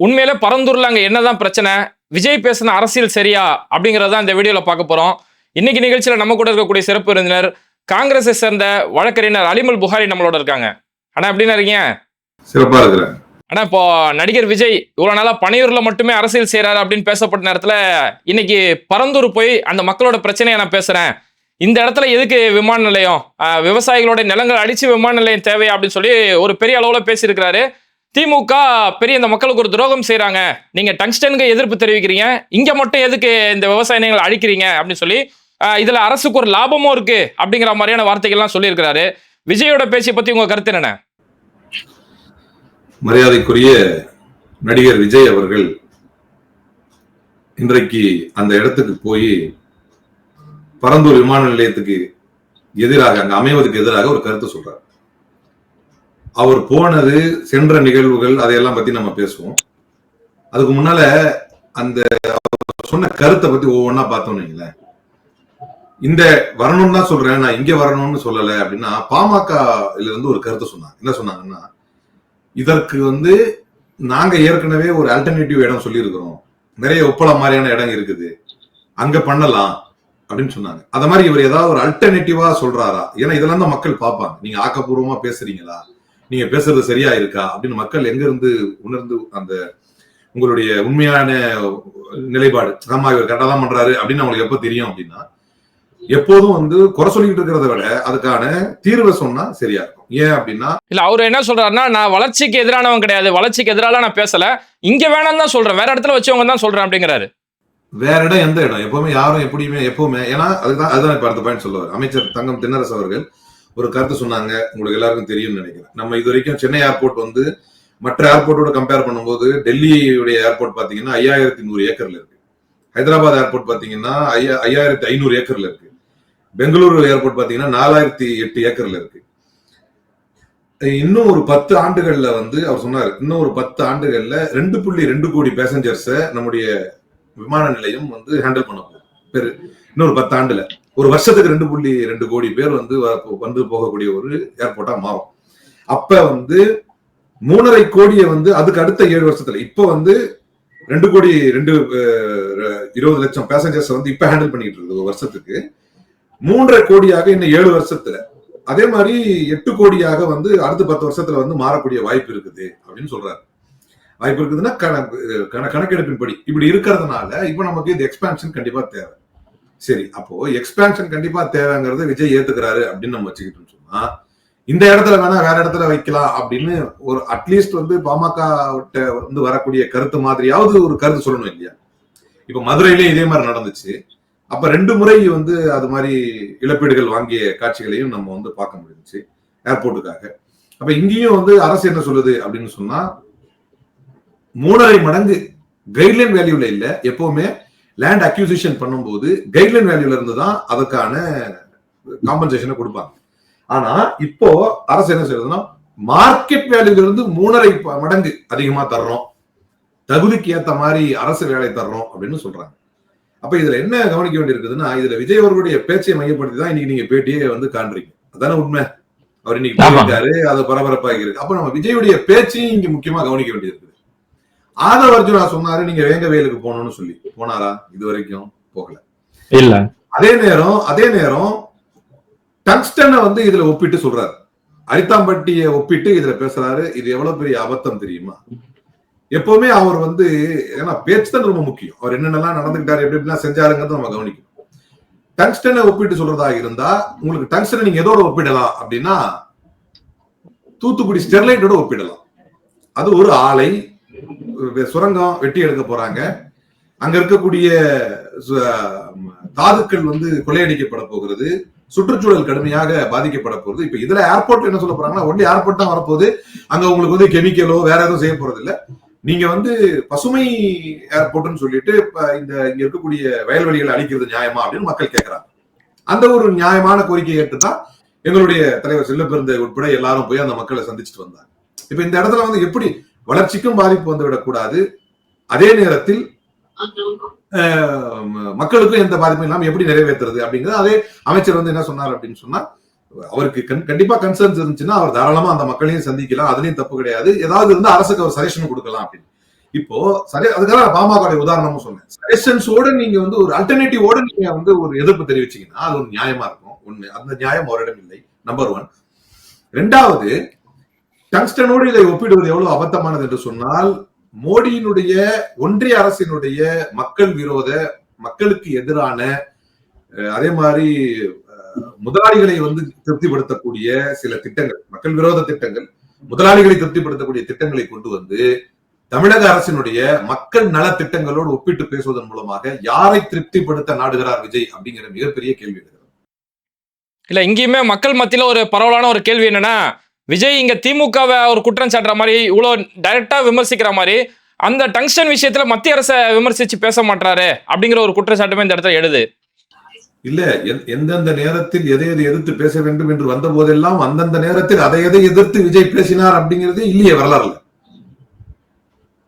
உண்மையிலே பரந்தூர்ல அங்க என்னதான் பிரச்சனை? விஜய் பேசின அரசியல் சரியா? அப்படிங்கறத இந்த வீடியோல பார்க்க போறோம். இன்னைக்கு நிகழ்ச்சியில நம்ம கூட இருக்கக்கூடிய சிறப்பு விருந்தினர் காங்கிரஸை சேர்ந்த வழக்கறிஞர் அலிமல் புகாரி நம்மளோட இருக்காங்க. அண்ணா எப்படின்னா இருக்கீங்க? சிறப்பா இருக்கிறேன். ஆனா இப்போ நடிகர் விஜய் இவ்வளவு நாளா பனையூர்ல மட்டுமே அரசியல் செய்யறாரு அப்படின்னு பேசப்பட்ட நேரத்துல இன்னைக்கு பரந்தூர் போய் அந்த மக்களோட பிரச்சனையை நான் பேசுறேன். இந்த இடத்துல எதுக்கு விமான நிலையம்? ஆஹ் விவசாயிகளோட நிலங்கள் அடிச்சு விமான நிலையம் தேவையா அப்படின்னு சொல்லி ஒரு பெரிய அளவுல பேசியிருக்கிறாரு. திமுக பெரிய இந்த மக்களுக்கு ஒரு துரோகம் செய்கிறாங்க நீங்க டங்ஸ்டனுக்கு எதிர்ப்பு தெரிவிக்கிறீங்க. இங்க மட்டும் எதுக்கு இந்த விவசாய நிலங்களை அழிக்கிறீங்க அப்படின்னு சொல்லி ஆஹ் இதுல அரசுக்கு ஒரு லாபமும் இருக்கு அப்படிங்கிற மாதிரியான வார்த்தைகள்லாம் சொல்லியிருக்கிறாரு. விஜயோட பேச்சை பத்தி உங்க கருத்து என்ன மரியாதைக்குரிய நடிகர் விஜய் அவர்கள் இன்றைக்கு அந்த இடத்துக்கு போய் பரந்தூர் விமான நிலையத்துக்கு எதிராக அங்கே அமைவதற்கு எதிராக ஒரு கருத்து சொல்றார். அவர் போனது சென்ற நிகழ்வுகள் அதையெல்லாம் பத்தி நம்ம பேசுவோம். அதுக்கு முன்னால அந்த சொன்ன கருத்தை பத்தி ஒவ்வொன்னா பார்த்தோம்னு இந்த வரணும்னு தான் சொல்றேன் நான் இங்க வரணும்னு சொல்லல அப்படின்னா பாமக இருந்து ஒரு கருத்தை சொன்னாங்க. என்ன சொன்னாங்கன்னா இதற்கு வந்து நாங்க ஏற்கனவே ஒரு அல்டர்னேட்டிவ் இடம் சொல்லியிருக்கிறோம். நிறைய உப்பள மாதிரியான இடம் இருக்குது. அங்க பண்ணலாம் அப்படின்னு சொன்னாங்க. அத மாதிரி இவர் ஏதாவது ஒரு அல்டர்னேட்டிவா சொல்றாரா? ஏன்னா இதெல்லாம் தான் மக்கள் பார்ப்பாங்க. நீங்க ஆக்கப்பூர்வமா பேசுறீங்களா? நீங்க பேசுறது சரியா இருக்கா அப்படின்னு மக்கள் எங்க இருந்து உணர்ந்து அந்த உங்களுடைய உண்மையான நிலைப்பாடு ஆமா இவர் கரெக்டா தான் பண்றாரு அப்படின்னு அவங்களுக்கு எப்ப தெரியும் அப்படின்னா எப்போதும் வந்து குறை சொல்லிட்டு இருக்கிறத விட அதுக்கான தீர்வை சொன்னா சரியா இருக்கும். ஏன் அப்படின்னா இல்ல அவர் என்ன சொல்றாருன்னா நான் வளர்ச்சிக்கு எதிரானவன் கிடையாது வளர்ச்சிக்கு எதிரால நான் பேசல இங்க வேணாம் தான் சொல்றேன் வேற இடத்துல வச்சவங்க தான் சொல்றேன் அப்படிங்கிறாரு. வேற இடம் எந்த இடம்? எப்பவுமே யாரும் எப்படியுமே எப்பவுமே ஏன்னா அதுதான் அதுதான் இப்ப அடுத்த பாயிண்ட் சொல்லுவார் அமைச்சர் தங்கம் தென்னரசு அவர்கள் ஒரு கருத்து சொன்னாங்க. உங்களுக்கு எல்லாருக்கும் தெரியும்னு நினைக்கிறேன். நம்ம இது வரைக்கும் சென்னை ஏர்போர்ட் வந்து மற்ற ஏர்போர்ட்டோட கம்பேர் பண்ணும்போது டெல்லியுடைய ஏர்போர்ட் பாத்தீங்கன்னா ஐயாயிரத்தி நூறு ஏக்கர்ல இருக்கு. ஹைதராபாத் ஏர்போர்ட் பாத்தீங்கன்னா ஐயா ஐயாயிரத்தி ஐநூறு ஏக்கர்ல இருக்கு. பெங்களூரு ஏர்போர்ட் பாத்தீங்கன்னா நாலாயிரத்தி எட்டு ஏக்கர்ல இருக்கு. இன்னும் ஒரு பத்து ஆண்டுகள்ல வந்து அவர் சொன்னார் இன்னும் ஒரு பத்து ஆண்டுகள்ல ரெண்டு புள்ளி ரெண்டு கோடி பேசஞ்சர்ஸை நம்முடைய விமான நிலையம் வந்து ஹேண்டில் பண்ண போகுது. பேரு இன்னொரு பத்து ஆண்டுல. ஒரு வருஷத்துக்கு ரெண்டு புள்ளி ரெண்டு கோடி பேர் வந்து வ- வந்து போகக்கூடிய ஒரு ஏர்போர்ட்டா மாறும். அப்ப வந்து மூணரை கோடியை வந்து அதுக்கு அடுத்த ஏழு வருஷத்துல இப்ப வந்து ரெண்டு கோடி ரெண்டு இருபது லட்சம் பேசஞ்சர்ஸ் வந்து இப்ப ஹேண்டில் பண்ணிட்டு இருக்கு ஒரு வருஷத்துக்கு. மூன்றரை கோடியாக இன்னும் ஏழு வருஷத்துல. அதே மாதிரி எட்டு கோடியாக வந்து அடுத்த பத்து வருஷத்துல வந்து மாறக்கூடிய வாய்ப்பு இருக்குது அப்படின்னு சொல்றாரு. வாய்ப்பு இருக்குதுன்னா கணக்கு கணக்கெடுப்பின்படி. இப்படி இருக்கிறதுனால இப்ப நமக்கு இது எக்ஸ்பான்ஷன் கண்டிப்பா தேவை. சரி அப்போ எக்ஸ்பான்ஷன் கண்டிப்பா தேவைங்கிறத விஜய் ஏத்துக்கிறாரு அப்படின்னு நம்ம வச்சுக்கிட்டோம்னு சொன்னா இந்த இடத்துல வேணா வேற இடத்துல வைக்கலாம் அப்படின்னு ஒரு அட்லீஸ்ட் வந்து பாமக விட்ட வந்து வரக்கூடிய கருத்து மாதிரியாவது ஒரு கருத்து சொல்லணும் இல்லையா? இப்ப மதுரையிலேயே இதே மாதிரி நடந்துச்சு. அப்ப ரெண்டு முறை வந்து அது மாதிரி இழப்பீடுகள் வாங்கிய காட்சிகளையும் நம்ம வந்து பார்க்க முடிஞ்சுச்சு ஏர்போர்ட்டுக்காக அப்ப இங்கேயும் வந்து அரசு என்ன சொல்லுது அப்படின்னு சொன்னா மூணரை மடங்கு கைட்லைன் வேல்யூல இல்ல எப்பவுமே லேண்ட் அக்யூசிஷன் பண்ணும்போது கைட்லைன் வேல்யூல இருந்து தான் அதுக்கான காம்பன்சேஷனை கொடுப்பாங்க. ஆனா இப்போ அரசு என்ன செய்யறதுன்னா மார்க்கெட் வேல்யூல இருந்து மூணரை மடங்கு அதிகமா தர்றோம். தகுதிக்கு ஏத்த மாதிரி அரசு வேலை தர்றோம் அப்படின்னு சொல்றாங்க. அப்ப இதுல என்ன கவனிக்க வேண்டியிருக்குதுன்னா இதுல விஜய் அவர்களுடைய பேச்சை மையப்படுத்தி தான் இன்னைக்கு நீங்க பேட்டியே வந்து காண்றீங்க. அதானே உண்மை? அவர் இன்னைக்கு. போயிருக்காரு அது பரபரப்பாக இருக்கு. அப்ப நம்ம விஜயுடைய பேச்சையும் இங்க முக்கியமா கவனிக்க வேண்டியிருக்குது. ஆதவ அர்ஜுனா சொன்னாரு நீங்க வேங்க வயலுக்கு போகணும்னு சொல்லி. போனாரா? இது வரைக்கும் போகல. இல்ல. அதே நேரம் அதே நேரம் டங்ஸ்டனை வந்து இதுல ஒப்பிட்டு சொல்றாரு. அரித்தாம்பட்டியை ஒப்பிட்டு இதுல பேசுறாரு. இது எவ்வளவு பெரிய அபத்தம் தெரியுமா? எப்பவுமே அவர் வந்து ஏன்னா பேச்சு தான் ரொம்ப முக்கியம். அவர் என்னென்னலாம் நடந்துக்கிட்டாரு எப்படி எப்படிலாம் செஞ்சாருங்கிறத நம்ம கவனிக்கணும். டங்ஸ்டனை ஒப்பிட்டு சொல்றதா இருந்தா உங்களுக்கு டங்ஸ்டனை நீங்க எதோட ஒப்பிடலாம் அப்படின்னா தூத்துக்குடி ஸ்டெர்லைட்டோட ஒப்பிடலாம். அது ஒரு ஆலை சுரங்கம் வெட்டி எடுக்க போறாங்க. அங்க இருக்கக்கூடிய சு- தாதுக்கள் வந்து கொள்ளையடிக்கப்பட போகிறது. சுற்றுச்சூழல் கடுமையாக பாதிக்கப்பட போகுது இப்ப இதுல ஏர்போர்ட் என்ன சொல்ல போறாங்கன்னா ஒன்லி ஏர்போர்ட் தான் வரப்போகுது. அங்க உங்களுக்கு வந்து கெமிக்கலோ வேற எதுவும் செய்ய போறது இல்ல நீங்க வந்து பசுமை ஏர்போர்ட்னு சொல்லிட்டு இப்ப இந்த இங்க இருக்கக்கூடிய வயல்வெளிகளை அழிக்கிறது நியாயமா அப்படின்னு மக்கள் கேட்கறாங்க அந்த ஒரு நியாயமான கோரிக்கையை ஏற்றுதான் எங்களுடைய தலைவர் செல்லப்பெருந்தை உட்பட எல்லாரும் போய் அந்த மக்களை சந்திச்சுட்டு வந்தாங்க. இப்ப இந்த இடத்துல வந்து எப்படி வளர்ச்சிக்கும் பாதிப்பு வந்து விடக்கூடாது அதே நேரத்தில் மக்களுக்கும் எந்த பாதிப்பும் இல்லாம எப்படி நிறைவேற்றுறது அப்படிங்கிறது அதே அமைச்சர் வந்து என்ன சொன்னார் அப்படின்னு சொன்னா அவருக்கு கண்- கண்டிப்பா கன்சர்ன்ஸ் இருந்துச்சுன்னா அவர் தாராளமா அந்த மக்களையும் சந்திக்கலாம் அதுலயும் தப்பு கிடையாது. ஏதாவது இருந்தா அரசுக்கு அவர் சஜஷன் கொடுக்கலாம் அப்படின்னு. இப்போ சரி அதுக்காக பாமக உதாரணமும் சொன்னேன். சஜஷன்ஸோட நீங்க வந்து ஒரு அல்டர்னேட்டிவோட நீங்க வந்து ஒரு எதிர்ப்பு தெரிவிச்சீங்கன்னா அது ஒரு நியாயமா இருக்கும். ஒண்ணு அந்த நியாயம் அவரிடம் இல்லை. நம்பர் ஒன் ரெண்டாவது டங்ஸ்டனோடு இதை ஒப்பிடுவது எவ்வளவு அபத்தமானது என்று சொன்னால் மோடியினுடைய ஒன்றிய அரசினுடைய மக்கள் விரோத மக்களுக்கு எதிரான அதே மாதிரி முதலாளிகளை வந்து திருப்திப்படுத்தக்கூடிய சில திட்டங்கள் மக்கள் விரோத திட்டங்கள் முதலாளிகளை திருப்திப்படுத்தக்கூடிய திட்டங்களை கொண்டு வந்து தமிழக அரசினுடைய மக்கள் நல திட்டங்களோடு ஒப்பிட்டு பேசுவதன் மூலமாக யாரை திருப்திப்படுத்த நாடுகிறார் விஜய் அப்படிங்கிற மிகப்பெரிய கேள்வி எழுகிறது. இல்ல இங்கேயுமே மக்கள் மத்தியில ஒரு பரவலான ஒரு கேள்வி என்னன்னா விஜய் இங்க திமுகவை ஒரு குற்றம் சாட்டுற மாதிரி இவ்வளவு டைரக்டா விமர்சிக்கிற மாதிரி அந்த டங்ஸ்டன் விஷயத்துல மத்திய அரசை விமர்சிச்சு பேச மாட்டாரு அப்படிங்கிற ஒரு குற்றச்சாட்டுமே இந்த இடத்துல எழுது. இல்ல எந்- எந்தெந்த நேரத்தில் எதை எதை எதிர்த்து பேச வேண்டும் என்று வந்த போதெல்லாம் அந்தந்த நேரத்தில் அதை எதை எதிர்த்து விஜய் பேசினார் அப்படிங்கிறது இல்லையே வரலாறுல.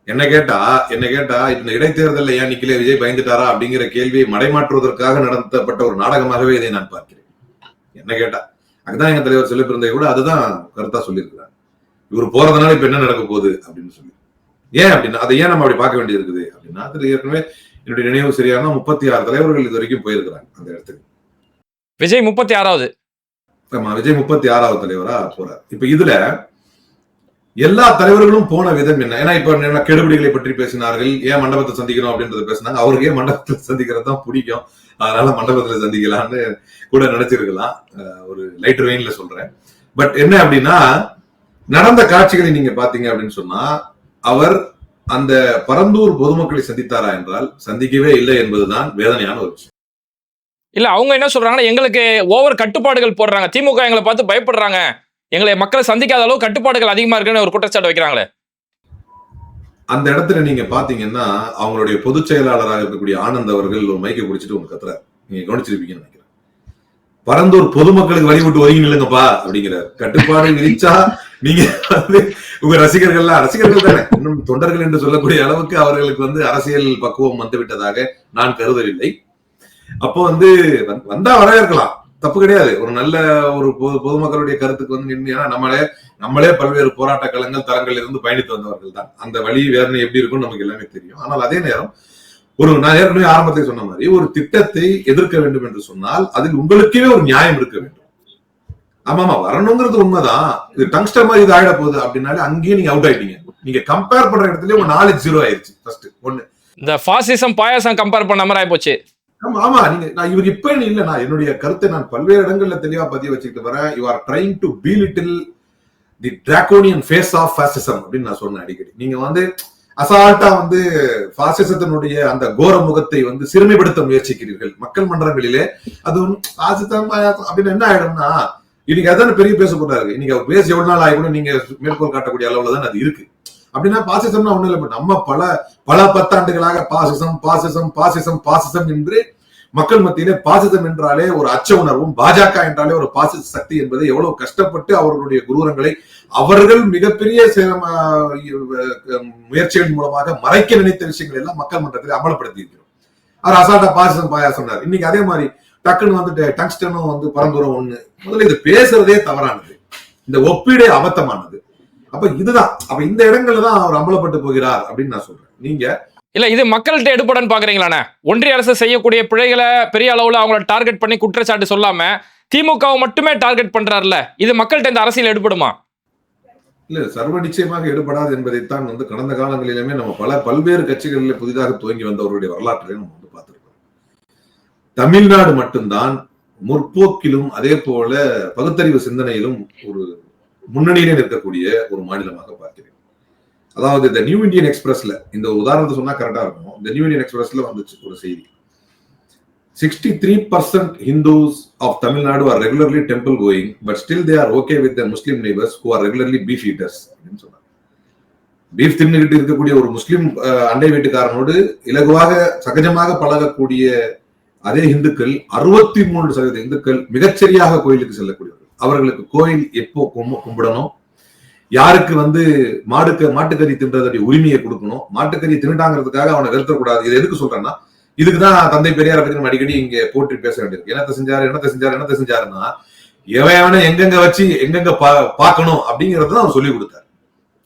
என்ன கேட்டா என்ன கேட்டா இந்த இடைத்தேர்தலில் ஏன் நிக்கல விஜய் பயந்துட்டாரா அப்படிங்கிற கேள்வியை மடைமாற்றுவதற்காக நடத்தப்பட்ட ஒரு நாடகமாகவே இதை நான் பார்க்கிறேன். என்ன கேட்டா அதுதான் எங்க தலைவர் சொல்லிப்பிருந்தே கூட அதுதான் கருத்தா சொல்லியிருக்கிறார். இவர் போறதுனால இப்ப என்ன நடக்க போகுது அப்படின்னு சொல்லி. ஏன் அப்படின்னா அதை ஏன் நம்ம அப்படி பார்க்க வேண்டியது இருக்குது அப்படின்னா அது ஏற்கனவே என்னுடைய நினைவு சரியான முப்பத்தி ஆறு தலைவர்கள் இது வரைக்கும் போயிருக்கிறாங்க அந்த இடத்துக்கு. விஜய் முப்பத்தி ஆறாவது ஆமா விஜய் முப்பத்தி ஆறாவது தலைவரா போறார். இப்ப இதுல எல்லா தலைவர்களும் போன விதம் என்ன? ஏன்னா இப்ப என்ன கெடுபிடிகளை பற்றி பேசினார்கள். ஏன் மண்டபத்தை சந்திக்கணும் அப்படின்றத பேசினாங்க. அவருக்கு ஏன் மண்டபத்தில் சந்திக்கிறது தான் பிடிக்கும். அதனால மண்டபத்துல சந்திக்கலாம்னு கூட நினைச்சிருக்கலாம். ஒரு லைட் வெயின்ல சொல்றேன். பட் என்ன அப்படின்னா நடந்த காட்சிகளை நீங்க பாத்தீங்க அப்படின்னு சொன்னா அவர் அந்த பரந்தூர் பொதுமக்களை சந்தித்தாரா என்றால் சந்திக்கவே இல்லை என்பதுதான் வேதனையான ஒரு விஷயம். இல்ல அவங்க என்ன சொல்றாங்கன்னா எங்களுக்கு ஓவர் கட்டுப்பாடுகள் போடுறாங்க. திமுக எங்களை பார்த்து பயப்படுறாங்க. எங்களை மக்களை சந்திக்காத அளவு கட்டுப்பாடுகள் அதிகமா இருக்குன்னு ஒரு குற்றச்சாட்டு வைக்கிறாங்களே. அந்த இடத்துல நீங்க பாத்தீங்கன்னா அவங்களுடைய பொதுச் செயலாளராக இருக்கக்கூடிய ஆனந்த் அவர்கள் ஒரு மைக்கை குடிச்சிட்டு உங்க கத்துற நீங்க கவனிச்சிருப்பீங்கன்னு நினைக்கிறேன். பரந்தூர் பொதுமக்களுக்கு வழிபட்டு ஒதுங்கி நில்லுங்கப்பா அப்படிங்கிறார். கட்டுப்பாடு விதிச்சா நீங்க வந்து உங்க ரசிகர்கள்லாம் ரசிகர்கள் தானே. இன்னும் தொண்டர்கள் என்று சொல்லக்கூடிய அளவுக்கு அவர்களுக்கு வந்து அரசியல் பக்குவம் வந்து விட்டதாக நான் கருதவில்லை. அப்போ வந்து வந்- வந்தா வரவேற்கலாம். தப்பு கிடையாது. ஒரு நல்ல ஒரு பொது பொதுமக்களுடைய கருத்துக்கு வந்து நின்று நம்மளே நம்மளே பல்வேறு போராட்ட களங்கள் தளங்கள் இருந்து பயணித்து வந்தவர்கள் தான். அந்த வழி வேதனை எப்படி இருக்கும்னு நமக்கு எல்லாமே தெரியும். ஆனால் அதே நேரம் ஒரு நான் ஏற்கனவே ஆரம்பத்தை சொன்ன மாதிரி ஒரு திட்டத்தை எதிர்க்க வேண்டும் என்று சொன்னால் அதில் உங்களுக்கே ஒரு நியாயம் இருக்க வேண்டும். ஆமா ஆமா வரணுங்கிறது உண்மைதான். இது டங்ஸ்டர் மாதிரி இது ஆயிட போகுது அப்படின்னாலே அங்கேயே நீங்க அவுட் ஆயிட்டீங்க. நீங்க கம்பேர் பண்ற இடத்துல உங்க நாலேஜ் ஜீரோ ஆயிருச்சு. ஃபர்ஸ்ட் ஒண்ணு. இந்த ஃபாசிசம் பாயாசம் கம்பேர் பண்ண மாதிரி ஆயிப்போச்சு. ஆமா ஆமா நீங்க நான் இவர் இப்ப இல்ல நான் என்னுடைய கருத்தை நான் பல்வேறு இடங்கள்ல தெளிவா பதிய வச்சுக்கிட்டு வரேன். You are trying to belittle the draconian face of fascism அப்படின்னு நான் சொன்னேன் அடிக்கடி. நீங்க வந்து அசால்ட்டா வந்து பாசிசத்தினுடைய அந்த கோர முகத்தை வந்து சிறுமைப்படுத்த முயற்சிக்கிறீர்கள். மக்கள் மன்றங்களிலே அது பாசிசம் அப்படின்னு என்ன ஆயிடும்னா இன்னைக்கு அதான பெரிய பேசப்பட்டாரு இன்னைக்கு பேச எவ்வளவு நாள் ஆகி கூட நீங்க மேற்கோள் காட்டக்கூடிய அளவுல தான் அது இருக்கு. அப்படின்னா பாசிசம்னா ஒண்ணும் இல்லை பட் நம்ம பல பல பத்தாண்டுகளாக பாசிசம் பாசிசம் பாசிசம் பாசிசம் என்று மக்கள் மத்தியிலே பாசிசம் என்றாலே ஒரு அச்ச உணர்வும் பாஜக என்றாலே ஒரு பாசிச சக்தி என்பதை எவ்வளவு கஷ்டப்பட்டு அவர்களுடைய குரூரங்களை அவர்கள் மிகப்பெரிய சேரம், முயற்சிகளின் மூலமாக மறைக்க நினைத்த விஷயங்கள் எல்லாம் மக்கள் மன்றத்தில் அமலப்படுத்தி இருக்கிறோம் அவர் அசால்ட்டா பாசிசம் பாயாசம்னார் இன்னைக்கு அதே மாதிரி டக்குன்னு வந்துட்டு டங்ஸ்டனும் வந்து பரந்துரும் ஒண்ணு. முதல்ல இது பேசுறதே தவறானது. இந்த ஒப்பீடே அபத்தமானது. அப்ப இதுதான். அப்ப இந்த இடங்கள்ல தான் அவர் அமலப்பட்டு போகிறார் அப்படின்னு நான் சொல்றேன். நீங்க இல்ல இது மக்கள்கிட்ட எடுபடன்னு பாக்குறீங்களாண்ணே ஒன்றிய அரசு செய்யக்கூடிய பிழைகளை பெரிய அளவுல அவங்கள டார்கெட் பண்ணி குற்றச்சாட்டு சொல்லாம திமுகவை மட்டுமே டார்கெட் பண்றாருல இது மக்கள்கிட்ட இந்த அரசியல் எடுபடுமா? இல்ல சர்வ நிச்சயமாக எடுபடாது என்பதைத்தான் வந்து கடந்த காலங்களிலுமே நம்ம பல பல்வேறு கட்சிகளில் புதிதாக துவங்கி வந்தவருடைய வரலாற்றை நம்ம வந்து பார்த்திருக்கோம் தமிழ்நாடு மட்டும்தான் முற்போக்கிலும் அதே போல பகுத்தறிவு சிந்தனையிலும் ஒரு முன்னணியிலே நிற்கக்கூடிய ஒரு மாநிலமாக பார்க்கிறேன். அதாவது இந்த நியூ இந்தியன் எக்ஸ்பிரஸ்ல இந்த உதாரணத்தை சொன்னா கரெக்டா இருக்கும். இந்த நியூ இந்தியன் எக்ஸ்பிரஸ்ல வந்துச்சு ஒரு செய்தி. Sixty three percent Hindus of Tamil Nadu are regularly temple going but still they are okay with Muslim neighbours who are regularly beef eaters அப்படின்னு சொன்னாங்க. பீஃப் தின்னுகிட்டு இருக்கக்கூடிய ஒரு முஸ்லீம் அண்டை வீட்டுக்காரனோடு இலகுவாக சகஜமாக பழகக்கூடிய அதே இந்துக்கள் அறுபத்தி மூன்று சதவீத இந்துக்கள் மிகச்சரியாக கோயிலுக்கு செல்லக்கூடியவர் அவர்களுக்கு கோயில் எப்போ கும்பிடணும்? யாருக்கு வந்து மாடுக்கு மாட்டுக்கறி தின்றதுடைய உரிமையை கொடுக்கணும்? மாட்டுக்கறி தின்னுட்டாங்கிறதுக்காக அவனை வெறுத்தக்கூடாது இது எதுக்கு சொல்றேன்னா இதுக்குதான் தந்தை பெரியாரை பத்தி நம்ம அடிக்கடி இங்க போற்றி பேச வேண்டியிருக்கு. என்னத்தை செஞ்சாரு என்னத்தை செஞ்சாரு என்னத்தை செஞ்சாருன்னா எவன் எங்கெங்க வச்சு எங்கெங்க பா பார்க்கணும் அப்படிங்கறத அவர் சொல்லி கொடுத்தாரு.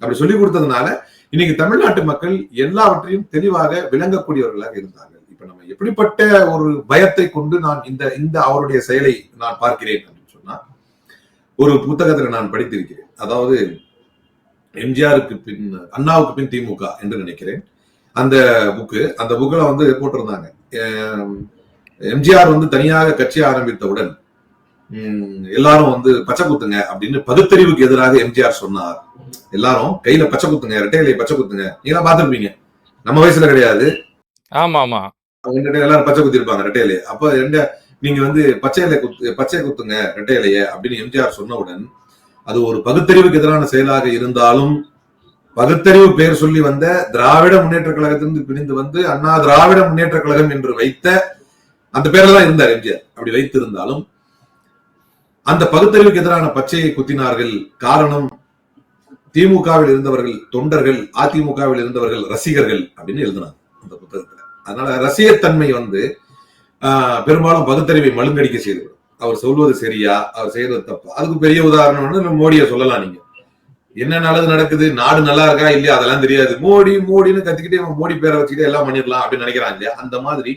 அப்படி சொல்லி கொடுத்ததுனால இன்னைக்கு தமிழ்நாட்டு மக்கள் எல்லாவற்றையும் தெளிவாக விளங்கக்கூடியவர்களாக இருந்தார்கள். இப்ப நம்ம எப்படிப்பட்ட ஒரு பயத்தை கொண்டு நான் இந்த இந்த அவருடைய செயலை நான் பார்க்கிறேன் ஒரு புத்தகத்துல நான் படித்திருக்கிறேன். அதாவது எம்ஜிஆருக்கு பின் அண்ணாவுக்கு பின் திமுக என்று நினைக்கிறேன். அந்த புக்கு அந்த புக்ல வந்து போட்டிருந்தாங்க. எம், எம்ஜிஆர் வந்து தனியாக கட்சி ஆரம்பித்தவுடன் எல்லாரும் வந்து பச்சை குத்துங்க அப்படின்னு பகுத்தறிவுக்கு எதிராக எம்ஜிஆர் சொன்னார். எல்லாரும் கையில பச்சை குத்துங்க ரெட்டையில பச்சை குத்துங்க. நீங்க பார்த்திருப்பீங்க. நம்ம வயசுல கிடையாது. ஆமா ஆமா எல்லாரும் பச்சை குத்தி இருப்பாங்க ரெட்டையிலே அப்ப எந்த நீங்க வந்து பச்சை இலை குத்து பச்சை குத்துங்க ரெட்டை இலைய அப்படின்னு எம்ஜிஆர் சொன்னவுடன் அது ஒரு பகுத்தறிவுக்கு எதிரான செயலாக இருந்தாலும் பகுத்தறிவு பெயர் சொல்லி வந்த திராவிட முன்னேற்ற கழகத்திலிருந்து பிரிந்து வந்து அண்ணா திராவிட முன்னேற்ற கழகம் என்று வைத்த அந்த பேர்ல தான் இருந்தார் எம்ஜிஆர். அப்படி வைத்திருந்தாலும் அந்த பகுத்தறிவுக்கு எதிரான பச்சையை குத்தினார்கள். காரணம் திமுகவில் இருந்தவர்கள் தொண்டர்கள் அதிமுகவில் இருந்தவர்கள் ரசிகர்கள் அப்படின்னு எழுதினாங்க அந்த புத்தகத்துல. அதனால ரசிகத்தன்மை வந்து பெரும்பாலும் பகுத்தறிவை மழுங்கடிக்க செய்துவிடும் அவர் சொல்வது சரியா? அவர் செய்யறது தப்பா? அதுக்கு பெரிய உதாரணம் வந்து நம்ம மோடியை சொல்லலாம் நீங்க. என்ன நல்லது நடக்குது? நாடு நல்லா இருக்கா? இல்லையா? அதெல்லாம் தெரியாது. மோடி மோடின்னு கத்திக்கிட்டே மோடி பேரை வச்சுக்கிட்டே எல்லாம் பண்ணிடலாம் அப்படின்னு நினைக்கிறான் இல்லையா? அந்த மாதிரி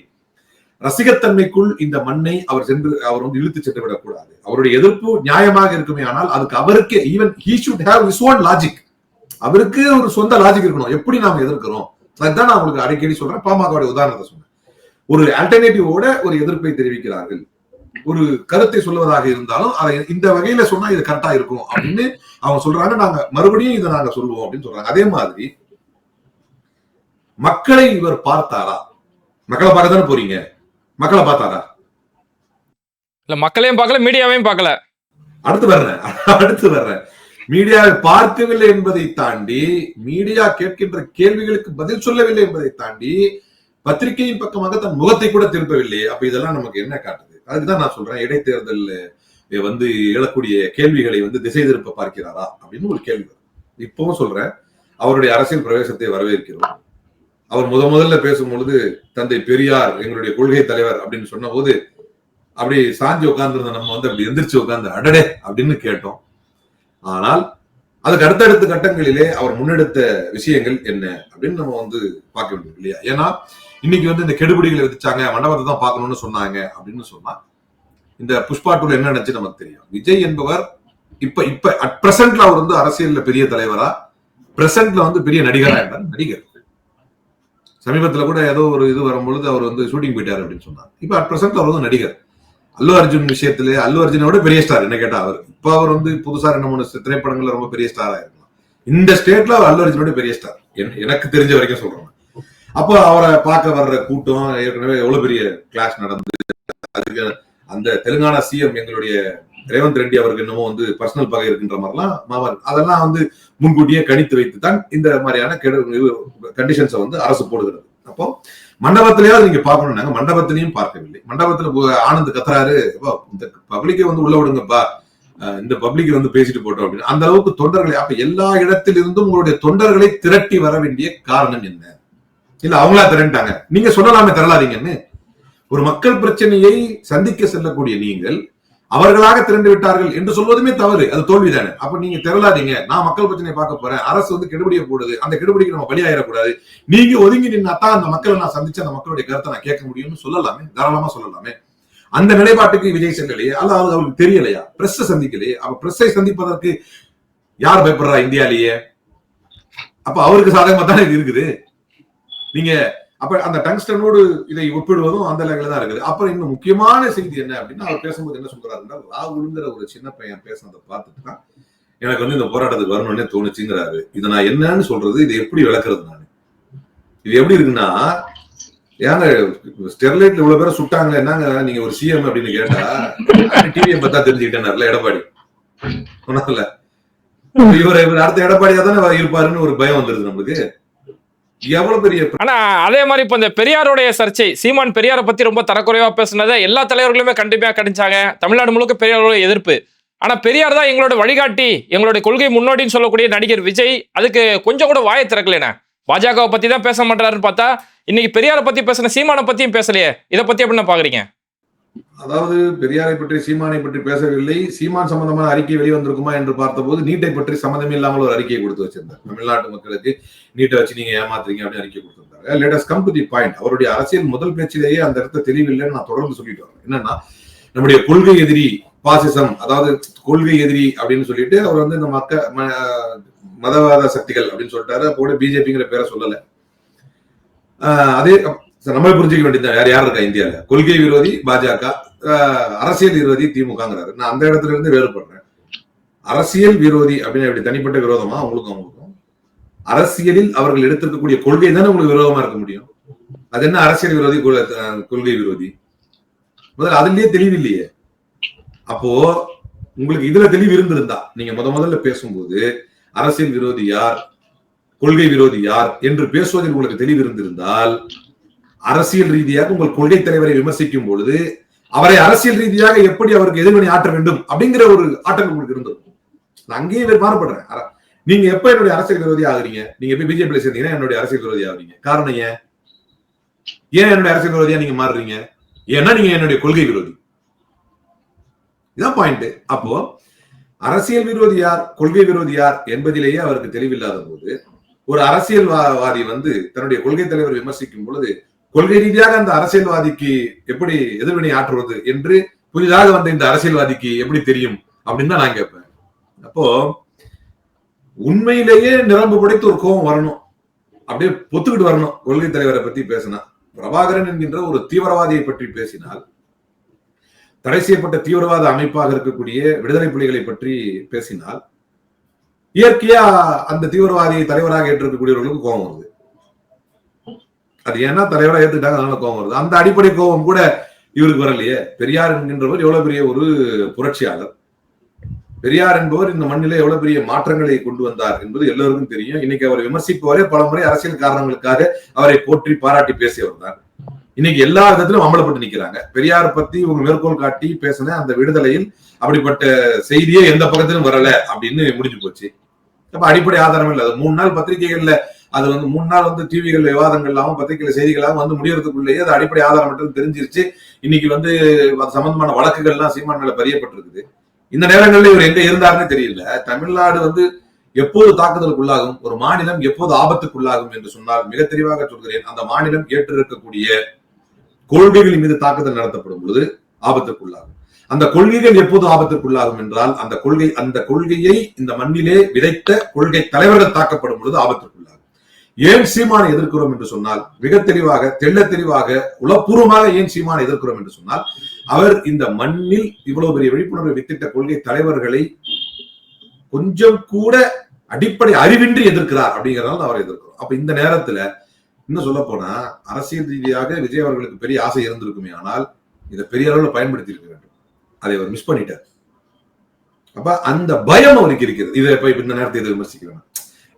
ரசிகத்தன்மைக்குள் இந்த மண்ணை அவர் சென்று அவர் வந்து இழுத்து சென்று விடக்கூடாது. அவருடைய எதிர்ப்பு நியாயமாக இருக்குமே ஆனால் அதுக்கு அவருக்கே even he should have his own logic அவருக்கு ஒரு சொந்த லாஜிக் இருக்கணும். எப்படி நாம எதிர்க்கிறோம்? அதுதான் நான் உங்களுக்கு அடிக்கடி சொல்றேன். பாமகவுடைய உதாரணத்தை சொன்னேன் ஒரு ஆல்டர்னேட்டிவோட ஒரு எதிர்ப்பை தெரிவிக்கிறார்கள். ஒரு கருத்தை சொல்லுவதாக இருந்தாலும் அதை இந்த வகையில சொன்னா இது கரெக்டா இருக்கும் அப்படின்னு அவங்க சொல்றாங்க. நாங்க மறுபடியும் இதை நாங்க சொல்லுவோம் அப்படின்னு சொல்றாங்க. அதே மாதிரி மக்களை இவர் பார்த்தாரா? மக்களை பார்க்க தானே போறீங்க? மக்களை பார்த்தாரா? இல்ல மக்களையும் பார்க்கல மீடியாவையும் பார்க்கல. அடுத்து வர்றேன். அடுத்து வர்றேன். மீடியாவை பார்க்கவில்லை என்பதை தாண்டி மீடியா கேட்கின்ற கேள்விகளுக்கு பதில் சொல்லவில்லை என்பதை தாண்டி பத்திரிகையின் பக்கமாக தன் முகத்தை கூட திருப்பவில்லை அப்ப இதெல்லாம் நமக்கு என்ன காட்டுது? அதுக்குதான் நான் சொல்றேன் இடைத்தேர்தல் வந்து எழக்கூடிய கேள்விகளை வந்து திசை திருப்ப பார்க்கிறாரா அப்படின்னு ஒரு கேள்வி இப்பவும் சொல்றேன் அவருடைய அரசியல் பிரவேசத்தை வரவேற்கிறோம். அவர் முத முதல்ல பேசும்பொழுது தந்தை பெரியார் எங்களுடைய கொள்கை தலைவர் அப்படின்னு சொன்ன போது அப்படி சாஞ்சி உட்கார்ந்து நம்ம வந்து அப்படி எந்திரிச்சு உட்கார்ந்து அடடே அப்படின்னு கேட்டோம். ஆனால் அதுக்கு அடுத்தடுத்த கட்டங்களிலே அவர் முன்னெடுத்த விஷயங்கள் என்ன அப்படின்னு நம்ம வந்து பார்க்க வேண்டும் இல்லையா? ஏன்னா இன்னைக்கு வந்து இந்த கெடுபிடிகளை விதிச்சாங்க மண்டபத்தை தான் பார்க்கணும்னு சொன்னாங்க அப்படின்னு சொன்னா இந்த புஷ்பா டூல என்ன நினைச்சு நமக்கு தெரியும். விஜய் என்பவர் இப்ப இப்ப அட் பிரசன்ட்ல அவர் வந்து அரசியல்ல பெரிய தலைவரா பிரசன்ட்ல வந்து பெரிய நடிகரா இருந்தார் நடிகர். சமீபத்துல கூட ஏதோ ஒரு இது வரும்பொழுது அவர் வந்து ஷூட்டிங் போயிட்டாரு அப்படின்னு சொன்னார். இப்ப அட் பிரசன்ட் அவர் வந்து நடிகர். அல்லு அர்ஜுன் விஷயத்துல அல்லு அர்ஜுனோட பெரிய ஸ்டார் என்ன கேட்டா அவர். இப்ப அவர் வந்து புதுசா ரெண்டு மூணு திரைப்படங்கள்ல ரொம்ப பெரிய ஸ்டாரா இருக்கலாம் இந்த ஸ்டேட்ல அவர் அல்லு அர்ஜுனோட பெரிய ஸ்டார் எனக்கு தெரிஞ்ச வரைக்கும் சொல்றேன் அப்போ அவரை பார்க்க வர்ற கூட்டம் ஏற்கனவே எவ்வளவு பெரிய கிளாஸ் நடந்து அதுக்கு அந்த தெலுங்கானா சிஎம் எங்களுடைய ரேவந்த் ரெட்டி அவருக்கு என்னமோ வந்து பர்சனல் பகை இருக்கின்ற மாதிரிலாம் மாவர் அதெல்லாம் வந்து முன்கூட்டியே கணித்து வைத்து தான் இந்த மாதிரியான கெடு கண்டிஷன்ஸை வந்து அரசு போடுகிறது. அப்போ மண்டபத்திலேயாவது நீங்க பார்க்கணும்னாங்க மண்டபத்திலையும் பார்க்கவில்லை. மண்டபத்துல ஆனந்த் கத்துறாரு. இந்த பப்ளிக்கை வந்து உள்ள விடுங்கப்பா இந்த பப்ளிக் வந்து பேசிட்டு போட்டோம் அப்படின்னு. அந்த அளவுக்கு தொண்டர்களை அப்ப எல்லா இடத்திலிருந்தும் உங்களுடைய தொண்டர்களை திரட்டி வர வேண்டிய காரணம் என்ன? இல்ல அவங்களா திரண்டாங்க. நீங்க சொல்லலாமே திரளாதீங்கன்னு. ஒரு மக்கள் பிரச்சனையை சந்திக்க செல்லக்கூடிய நீங்கள் அவர்களாக திரண்டு விட்டார்கள் என்று சொல்வதுமே தவறு. அது தோல்விதானே. அப்ப நீங்க திரளாதீங்க. நான் மக்கள் பிரச்சனையை பார்க்க போறேன். அரசு வந்து கெடுபடிய கூடாது அந்த கெடுபடிக்கு நம்ம பலியாயிடக்கூடாது. நீங்க ஒதுங்கி நின்னாத்தான் அந்த மக்களை நான் சந்திச்சு அந்த மக்களுடைய கருத்தை நான் கேட்க முடியும்னு சொல்லலாமே. தாராளமா சொல்லலாமே. அந்த நிலைப்பாட்டுக்கு விஜய் செல்லலையே? அல்ல அது அவருக்கு தெரியலையா? பிரஸ் சந்திக்கலையே? அப்ப பிரஸ்ஸை சந்திப்பதற்கு யார் பயப்படுறா இந்தியாலேயே? அப்ப அவருக்கு சாதகமா தானே இது இருக்குது? நீங்க அப்ப அந்த டங்ஸ்டனோடு இதை ஒப்பிடுவதும் அந்த லெவலில் தான் இருக்குது. அப்புறம் இன்னும் முக்கியமான செய்தி என்ன அப்படின்னா அவர் பேசும்போது என்ன சொல்றாருன்னா ராகுலுங்கிற ஒரு சின்ன பையன் பேசுனதை பார்த்துட்டு தான் எனக்கு வந்து இந்த போராட்டத்துக்கு வரணும்னே தோணுச்சுங்கிறாரு. இதை நான் என்னன்னு சொல்றது இது எப்படி விளக்குறது நான்? இது எப்படி இருக்குன்னா ஏங்க ஸ்டெர்லைட்ல இவ்வளவு பேரை சுட்டாங்க என்னங்க நீங்க ஒரு சிஎம் அப்படின்னு கேட்டா டிவியை பார்த்தா தெரிஞ்சுக்கிட்டேன் எடப்பாடி. சொன்னார்ல இவர் இவர் அடுத்த எடப்பாடியா தானே இருப்பாருன்னு ஒரு பயம் வந்துருது நம்மளுக்கு. எவ்வளவு பெரிய ஆனா அதே மாதிரி இப்ப இந்த பெரியாருடைய சர்ச்சை சீமான் பெரியாரை பத்தி ரொம்ப தரக்குறைவா பேசுனதை எல்லா தலைவர்களுமே கண்டிப்பா கண்டிச்சாங்க தமிழ்நாடு முழுக்க பெரியாரோட எதிர்ப்பு. ஆனா பெரியார் தான் எங்களோட வழிகாட்டி எங்களுடைய கொள்கை முன்னோடின்னு சொல்லக்கூடிய நடிகர் விஜய் அதுக்கு கொஞ்சம் கூட வாயை திறக்கலைண்ணே. பாஜகவை பத்தி தான் பேச மாட்டாருன்னு பார்த்தா இன்னைக்கு பெரியாரை பத்தி பேசின சீமானை பத்தியும் பேசலையே. இதை பத்தி எப்படின்னா பாக்குறீங்க? அதாவது பெரியாரை பற்றி சீமானை பற்றி பேசவில்லை. சீமான் சம்பந்தமான அறிக்கை வெளிவந்திருக்குமா என்று பார்த்தபோது நீட்டை பற்றி சம்மந்தமே இல்லாமல் ஒரு அறிக்கையை கொடுத்து வச்சிருந்தார். தமிழ்நாட்டு மக்களுக்கு நீட்டை வச்சு நீங்க ஏமாத்துறீங்க அப்படின்னு அறிக்கை கொடுத்திருந்தாங்க latest come to the point அவருடைய அரசியல் முதல் பேச்சிலேயே அந்த இடத்த தெரியவில்லைன்னு நான் தொடர்ந்து சொல்லிட்டு வரேன். என்னன்னா நம்முடைய கொள்கை எதிரி பாசிசம் அதாவது கொள்கை எதிரி அப்படின்னு சொல்லிட்டு அவர் வந்து இந்த மக்க மதவாத சக்திகள் அப்படின்னு சொல்லிட்டாரு. அப்போ பிஜேபிங்கிற பேரை சொல்லலை. அதே நம்ம நம்மளே புரிஞ்சுக்க வேண்டியது யார் யார் இருக்கா இந்தியால? கொள்கை விரோதி பாஜக அரசியல் விரோதி திமுகங்கிறாரு. நான் அந்த இடத்துல இருந்து வேறுபடுறேன். அரசியல் விரோதி அப்படின்னு எப்படி? தனிப்பட்ட விரோதமா? அவங்களுக்கும் அவங்களுக்கும். அரசியலில் அவர்கள் எடுத்திருக்கக்கூடிய கொள்கை தானே உங்களுக்கு விரோதமா இருக்க முடியும். அது என்ன அரசியல் விரோதி கொள்கை விரோதி? முதல்ல அதுலயே தெளிவில்லையே அப்போ உங்களுக்கு இதுல தெளிவு இருந்திருந்தா நீங்க முத முதல்ல பேசும்போது அரசியல் விரோதி யார்? கொள்கை விரோதி யார்? என்று பேசுவதில் உங்களுக்கு தெளிவு இருந்திருந்தால் அரசியல் ரீதியாக உங்கள் கொள்கை தலைவரை விமர்சிக்கும் பொழுது அவரை அரசியல் ரீதியாக எப்படி அவருக்கு எதிர்வினை ஆற்ற வேண்டும் அப்படிங்கிற ஒரு ஆற்றல் உங்களுக்கு இருந்திருக்கும். நான் அங்கேயே மாறுபடுறேன். நீங்க எப்ப என்னுடைய அரசியல் விரோதி ஆகுறீங்க? நீங்க எப்ப பிஜேபி சேர்ந்தீங்கன்னா என்னுடைய அரசியல் விரோதி ஆகுறீங்க. காரணம் ஏன்? ஏன் என்னுடைய அரசியல் விரோதியா நீங்க மாறுறீங்க? ஏன்னா நீங்க என்னுடைய கொள்கை விரோதி. இதான் பாயிண்ட் அப்போ அரசியல் விரோதி யார் கொள்கை விரோதி யார் என்பதிலேயே அவருக்கு தெளிவில்லாத போது ஒரு அரசியல்வாதி வந்து தன்னுடைய கொள்கை தலைவர் விமர்சிக்கும் பொழுது கொள்கை ரீதியாக அந்த அரசியல்வாதிக்கு எப்படி எதிர்வினை ஆற்றுவது என்று புதிதாக வந்த இந்த அரசியல்வாதிக்கு எப்படி தெரியும் அப்படின்னு தான் நான் கேட்பேன். அப்போ உண்மையிலேயே நிரம்பு படைத்து ஒரு கோபம் வரணும். அப்படியே பொத்துக்கிட்டு வரணும் கொள்கை தலைவரை பத்தி பேசினா. பிரபாகரன் என்கின்ற ஒரு தீவிரவாதியை பற்றி பேசினால் தடை செய்யப்பட்ட தீவிரவாத அமைப்பாக இருக்கக்கூடிய விடுதலை புலிகளை பற்றி பேசினால் இயற்கையா அந்த தீவிரவாதியை தலைவராக ஏற்றிருக்கக்கூடியவர்களுக்கு கோபம் வருது. அது ஏன்னா தலைவரா ஏத்துக்கிட்டாங்க அதனால கோபம் வருது. அந்த அடிப்படை கோபம் கூட இவருக்கு வரலையே. பெரியார் என்கின்றவர் எவ்வளவு பெரிய ஒரு புரட்சியாளர். பெரியார் என்பவர் இந்த மண்ணில எவ்வளவு பெரிய மாற்றங்களை கொண்டு வந்தார் என்பது எல்லோருக்கும் தெரியும். இன்னைக்கு அவர் விமர்சிப்பவரே பல முறை அரசியல் காரணங்களுக்காக அவரை போற்றி பாராட்டி பேசியவர் தான். இன்னைக்கு எல்லா விதத்திலும் அமலப்பட்டு நிக்கிறாங்க. பெரியார் பத்தி இவங்க மேற்கோள் காட்டி பேசின அந்த விடுதலையில் அப்படிப்பட்ட செய்தியே எந்த பக்கத்திலும் வரல அப்படின்னு முடிஞ்சு போச்சு. அப்ப அடிப்படை ஆதாரம் இல்லை. மூணு நாள் பத்திரிகைகள்ல அது வந்து மூணு நாள் வந்து டிவிகள் விவாதங்கள்லாம் பத்திரிகையில செய்திகளாகவும் வந்து முடியறதுக்குள்ளேயே அது அடிப்படை ஆதாரம் மட்டும் தெரிஞ்சிருச்சு. இன்னைக்கு வந்து அது சம்பந்தமான வழக்குகள்லாம் சீமான் மேல பதியப்பட்டிருக்குது. இந்த நேரங்களில் இவர் எங்க இருந்தாருன்னு தெரியல. தமிழ்நாடு வந்து எப்போது தாக்குதலுக்குள்ளாகும் ஒரு மாநிலம் எப்போது ஆபத்துக்குள்ளாகும் என்று சொன்னால் மிக தெளிவாக சொல்கிறேன். அந்த மாநிலம் ஏற்றிருக்கக்கூடிய கொள்கைகளின் மீது தாக்குதல் நடத்தப்படும் பொழுது ஆபத்துக்குள்ளாகும். அந்த கொள்கைகள் எப்போது ஆபத்துக்குள்ளாகும் என்றால் அந்த கொள்கை அந்த கொள்கையை இந்த மண்ணிலே விதைத்த கொள்கை தலைவர்கள் தாக்கப்படும் பொழுது ஆபத்துக்குள்ளாகும். ஏன் சீமானை எதிர்க்கிறோம் என்று சொன்னால் மிக தெளிவாக தெள்ள தெளிவாக உளப்பூர்வமாக ஏன் சீமானை எதிர்க்கிறோம் என்று சொன்னால் அவர் இந்த மண்ணில் இவ்வளவு பெரிய விழிப்புணர்வை வித்திட்ட கொள்கை தலைவர்களை கொஞ்சம் கூட அடிப்படை அறிவின்றி எதிர்க்கிறார் அப்படிங்கிறதால அவரை எதிர்க்கிறோம். அப்ப இந்த நேரத்துல இன்னும் சொல்ல போனா அரசியல் ரீதியாக விஜய் அவர்களுக்கு பெரிய ஆசை இருந்திருக்குமே ஆனால் இதை பெரிய அளவுல பயன்படுத்தி இருக்க வேண்டும். அதை அவர் மிஸ் பண்ணிட்டார். அப்ப அந்த பயம் அவருக்கு இருக்கிறது. இதை இப்ப இந்த நேரத்தை இதை விமர்சிக்கிறேன்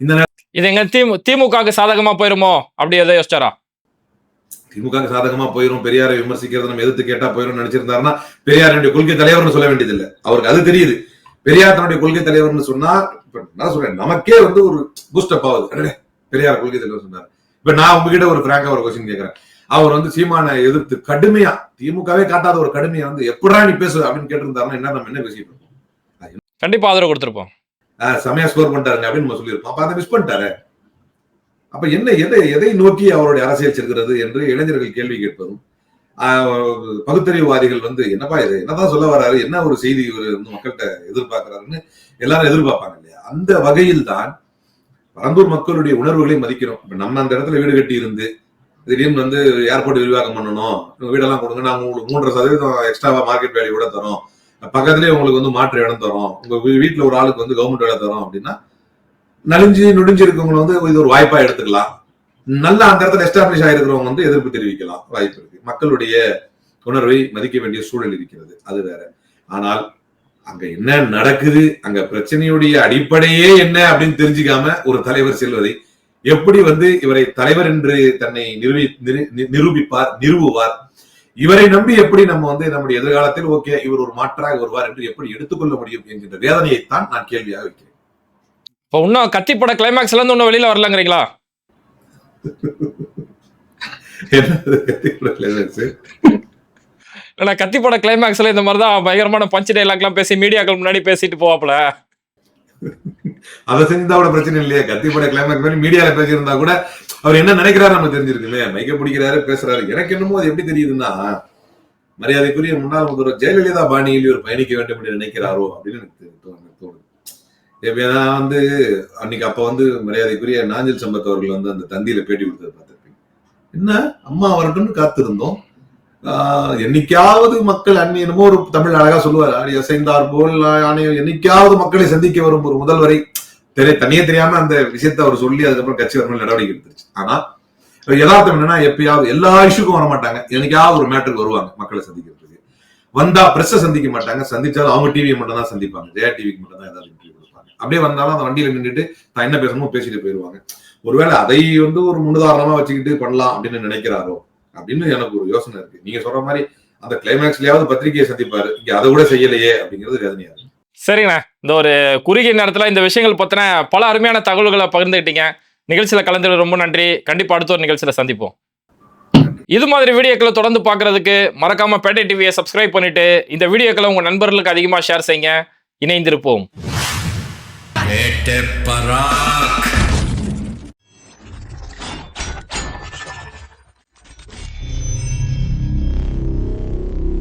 இந்த இது எங்க திமு திமுகவுக்கு சாதகமா போயிருமோ? அப்படி எதை யோசிச்சாரா? திமுக சாதகமா போயிரும். பெரியாரை விமர்சிக்கிறது நம்ம எதிர்த்து கேட்டா போயிரும் நினைச்சிருந்தாருன்னா பெரியாருடைய கொள்கை தலைவர்னு சொல்ல வேண்டியதில்லை. அவருக்கு அது தெரியுது. பெரியார் தன்னுடைய கொள்கை தலைவர்னு சொன்னா இப்ப நான் சொல்றேன் நமக்கே வந்து ஒரு பூஸ்டப் ஆகுது. அடடே, பெரியார் கொள்கை தலைவர் சொன்னார். இப்ப நான் உங்ககிட்ட ஒரு பிராங்கா ஒரு கொஸ்டின் கேட்கறேன் அவர் வந்து சீமானை எதிர்த்து கடுமையா திமுகவே காட்டாத ஒரு கடுமையா வந்து எப்படா நீ பேசு அப்படின்னு கேட்டிருந்தாருன்னா என்ன நம்ம என்ன பேசிட்டு இருக்கோம்? கண்டிப்பா ஆதரவு கொடுத்திருப்போம். செமையா ஸ்கோர் பண்ணிட்டாருங்க அப்படின்னு நம்ம சொல்லியிருப்போம். அப்ப அதை மிஸ் பண்ணிட்டாரு? அப்ப என்ன எதை எதை நோக்கி அவருடைய அரசியல் செல்கிறது என்று இளைஞர்கள் கேள்வி கேட்பதும் ஆஹ் பகுத்தறிவுவாதிகள் வந்து என்னப்பா இது? என்னதான் சொல்ல வர்றாரு என்ன ஒரு செய்தி இவர் வந்து மக்கள்கிட்ட எதிர்பார்க்கிறாருன்னு எல்லாரும் எதிர்பார்ப்பாங்க இல்லையா? அந்த வகையில் தான் பரந்தூர் மக்களுடைய உணர்வுகளை மதிக்கிறோம். இப்ப நம்ம அந்த இடத்துல வீடு கட்டி இருந்து திடீர்னு வந்து ஏர்போர்ட் விரிவாக்கம் பண்ணணும் வீடெல்லாம் கொடுங்க நான் உங்களுக்கு மூன்றரை சதவீதம் எக்ஸ்ட்ராவா மார்க்கெட் வேல்யூ கூட தரோம். பக்கத்துலயே உங்களுக்கு வந்து மாற்று இடம் தரும். உங்க வீட்டில் வீட்டுல ஒரு ஆளுக்கு வந்து கவர்மெண்ட் வேலை தரும் அப்படின்னா நலிஞ்சு நுடிஞ்சு இருக்கவங்க வந்து இது ஒரு வாய்ப்பா எடுத்துக்கலாம். நல்ல அந்த இடத்துல எஸ்டாப்ளிஷ் ஆயிருக்கிறவங்க வந்து எதிர்ப்பு தெரிவிக்கலாம். வாய்ப்பு இருக்கு. மக்களுடைய உணர்வை மதிக்க வேண்டிய சூழல் இருக்கிறது. அது வேற. ஆனால் அங்க என்ன நடக்குது அங்க பிரச்சனையுடைய அடிப்படையே என்ன அப்படின்னு தெரிஞ்சுக்காம ஒரு தலைவர் செல்வதை எப்படி வந்து இவரை தலைவர் என்று தன்னை நிரூபி நிரு- நி- நிரூபிப்பார் நிறுவுவார் இவரை நம்பி எப்படி நம்ம வந்து நம்முடைய எதிர்காலத்தில் ஓகே இவர் ஒரு மாற்றாக வருவார் என்று எப்படி எடுத்துக்கொள்ள முடியும் என்கின்ற வேதனையைத்தான் நான் கேள்வியாக வைக்கிறேன். இப்போ இன்னும் கத்திப்பட கிளைமேக்ஸ்ல இருந்து இன்னும் வெளியில வரலங்கிறீங்களா? என்னது? ஏன்னா கத்திப்பட கிளைமேக்ஸ்ல இந்த மாதிரி தான் பயங்கரமான பஞ்சு டைலாக்லாம் பேசி மீடியாக்கள் முன்னாடி பேசிட்டு போவாப்புல? அதை செஞ்சா கூட பிரச்சனை இல்லையா. கத்திப்பட கிளைமேக்ஸ் மாதிரி மீடியால பேசியிருந்தா கூட அவர் என்ன நினைக்கிறாரு நம்ம தெரிஞ்சிருக்குமே. மைக்க பிடிக்கிறாரு பேசுறாரு. எனக்கு என்னமோ அது எப்படி தெரியுதுன்னா மரியாதைக்குரிய முன்னாள் முதல்வர் ஜெயலலிதா பாணியில் ஒரு பயணிக்க வேண்டும் என்று நினைக்கிறாரோ அப்படின்னு எனக்கு தோ- தோணுது. இப்ப வந்து அன்னைக்கு அப்ப வந்து மரியாதைக்குரிய நாஞ்சல் சம்பத் அவர்கள் வந்து அந்த தந்தியில பேட்டி கொடுத்தது பார்த்திருப்பீங்க. என்ன? அம்மா வரட்டும்னு காத்திருந்தோம். என்னைக்காவது மக்கள் அன்னி என்னமோ ஒரு தமிழ் அழகா சொல்லுவார். ஆடி அசைந்தார் போல் ஆணையம் என்னைக்காவது மக்களை சந்திக்க வரும் ஒரு முதல்வரை தெரிய தனியே தெரியாம அந்த விஷயத்தை அவர் சொல்லி அதுக்கப்புறம் கட்சி வரும் நடவடிக்கை எடுத்துருச்சு. ஆனா யதார்த்தம் என்னன்னா எப்பயாவது எல்லா இஷ்யூக்கும் வர மாட்டாங்க. என்னைக்காவது ஒரு மேட்டருக்கு வருவாங்க மக்களை சந்திக்கிறதுக்கு. வந்தா பிரஸ்ஸை சந்திக்க மாட்டாங்க. சந்திச்சாலும் அவங்க டிவியை மட்டும் தான் சந்திப்பாங்க. ஜெயா டிவிக்கு மட்டும் தான் ஏதாவது இன்டர்வியூ கொடுப்பாங்க. அப்படியே வந்தாலும் அந்த வண்டியில நின்றுட்டு தான் என்ன பேசணுமோ பேசிட்டு போயிருவாங்க. ஒருவேளை அதை வந்து ஒரு முன்னுதாரணமா வச்சுக்கிட்டு பண்ணலாம் அப்படின்னு நினைக்கிறாரோ அப்படின்னு எனக்கு ஒரு யோசனை இருக்கு. நீங்க சொல்ற மாதிரி அந்த கிளைமேக்ஸ்லயாவது பத்திரிகையை சந்திப்பாரு. இங்க அதை கூட செய்யலையே அப்படிங்கிறது வேதனையா இருக்கு. சரிண்ணே. இந்த ஒரு குறுகிய நேரத்துல இந்த விஷயங்கள் பத்தின பல அருமையான தகவல்களை பகிர்ந்துக்கிட்டீங்க நிகழ்ச்சியில கலந்து ரொம்ப நன்றி. கண்டிப்பா அடுத்த ஒரு நிகழ்ச்சியில சந்திப்போம். இது மாதிரி வீடியோக்களை தொடர்ந்து பார்க்கறதுக்கு மறக்காம பேட்டை டிவியை சப்ஸ்கிரைப் பண்ணிட்டு இந்த வீடியோக்களை உங்க நண்பர்களுக்கு அதிகமா ஷேர் செய்யுங்க. இணைந்திருப்போம்.